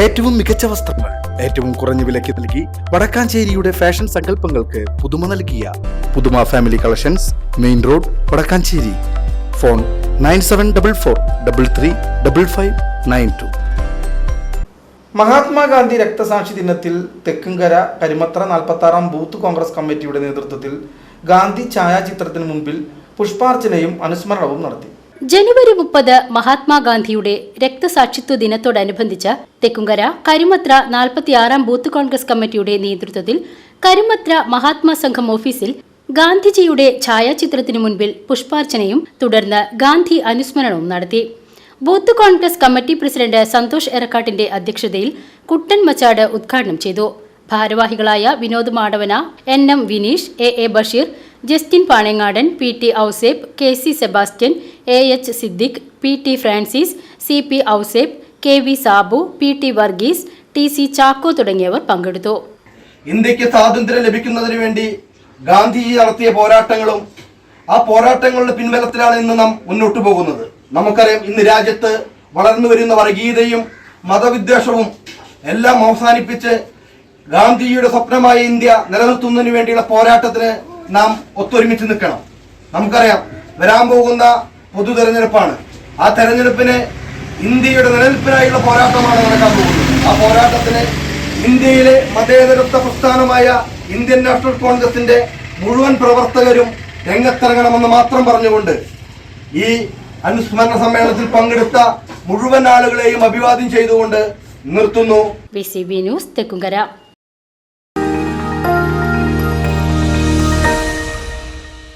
ഏറ്റവും മികച്ച വസ്ത്രങ്ങൾ ഏറ്റവും കുറഞ്ഞ വിലയ്ക്ക് നൽകി വടക്കാഞ്ചേരിയുടെ ഫാഷൻ സങ്കല്പങ്ങൾക്ക് പുതുമ നൽകിയ പുതുമ family collections main road Vadakkanchery. Phone nine seven double four double three double five nine two. Mahatma Gandhi രക്തസാക്ഷി ദിനത്തിൽ തെക്കുംകര കരിമത്ര നാൽപ്പത്തി ആറാം ബൂത്ത് കോൺഗ്രസ് കമ്മിറ്റിയുടെ നേതൃത്വത്തിൽ ഗാന്ധി ഛായാചിത്രത്തിന് മുൻപിൽ പുഷ്പാർച്ചനയും അനുസ്മരണവും നടത്തി. ജനുവരി മുപ്പത് മഹാത്മാഗാന്ധിയുടെ രക്തസാക്ഷിത്വ ദിനത്തോടനുബന്ധിച്ച് തെക്കുംകര കരുമത്ര നാൽപ്പത്തിയാറാം ബൂത്ത് കോൺഗ്രസ് കമ്മിറ്റിയുടെ നേതൃത്വത്തിൽ കരുമത്ര മഹാത്മാ സംഘം ഓഫീസിൽ ഗാന്ധിജിയുടെ ഛായാചിത്രത്തിനു മുൻപിൽ പുഷ്പാർച്ചനയും തുടർന്ന് ഗാന്ധി അനുസ്മരണവും നടത്തി. Booth Congress committee president Santhosh എറക്കാട്ടിന്റെ അധ്യക്ഷതയിൽ കുട്ടൻ മച്ചാട് ഉദ്ഘാടനം ചെയ്തു. ഭാരവാഹികളായ Vinod Madavana N M Vineesh A A Basheer Justin Panengadan P T Ouseph K C Sebastian A H Siddique P T Francis C P Ouseph K V Sabu P T Varghese T C Chacko തുടങ്ങിയവർ പങ്കെടുത്തു. ഇന്ത്യയ്ക്ക് സ്വാതന്ത്ര്യം ലഭിക്കുന്നതിന് വേണ്ടി ഗാന്ധിജി നടത്തിയ പോരാട്ടങ്ങളും ആ പോരാട്ടങ്ങളുടെ പിൻബലത്തിലാണ് ഇന്ന് നാം മുന്നോട്ട് പോകുന്നത്. നമുക്കറിയാം ഇന്ന് രാജ്യത്ത് വളർന്നു വരുന്ന വർഗീയതയും മതവിദ്വേഷവും എല്ലാം അവസാനിപ്പിച്ച് ഗാന്ധിജിയുടെ സ്വപ്നമായ ഇന്ത്യ നിലനിർത്തുന്നതിന് വേണ്ടിയുള്ള പോരാട്ടത്തിന് നാം ഒത്തൊരുമിച്ച് നിൽക്കണം. നമുക്കറിയാം വരാൻ പോകുന്ന പൊതു തെരഞ്ഞെടുപ്പാണ്. ആ തെരഞ്ഞെടുപ്പിന് ഇന്ത്യയുടെ നിലനിൽപ്പിനായുള്ള പോരാട്ടമാണ് നടക്കാൻ പോകുന്നത്. ആ പോരാട്ടത്തിന് ഇന്ത്യയിലെ മതേതരത്വ പ്രസ്ഥാനമായ ഇന്ത്യൻ നാഷണൽ കോൺഗ്രസിന്റെ മുഴുവൻ പ്രവർത്തകരും രംഗത്തിറങ്ങണമെന്ന് മാത്രം പറഞ്ഞുകൊണ്ട് ഈ അനുസ്മരണ സമ്മേളനത്തിൽ പങ്കെടുത്ത മുഴുവൻ ആളുകളെയും അഭിവാദ്യം ചെയ്തുകൊണ്ട് നിർത്തുന്നു. ന്യൂസ് തെക്കുംകര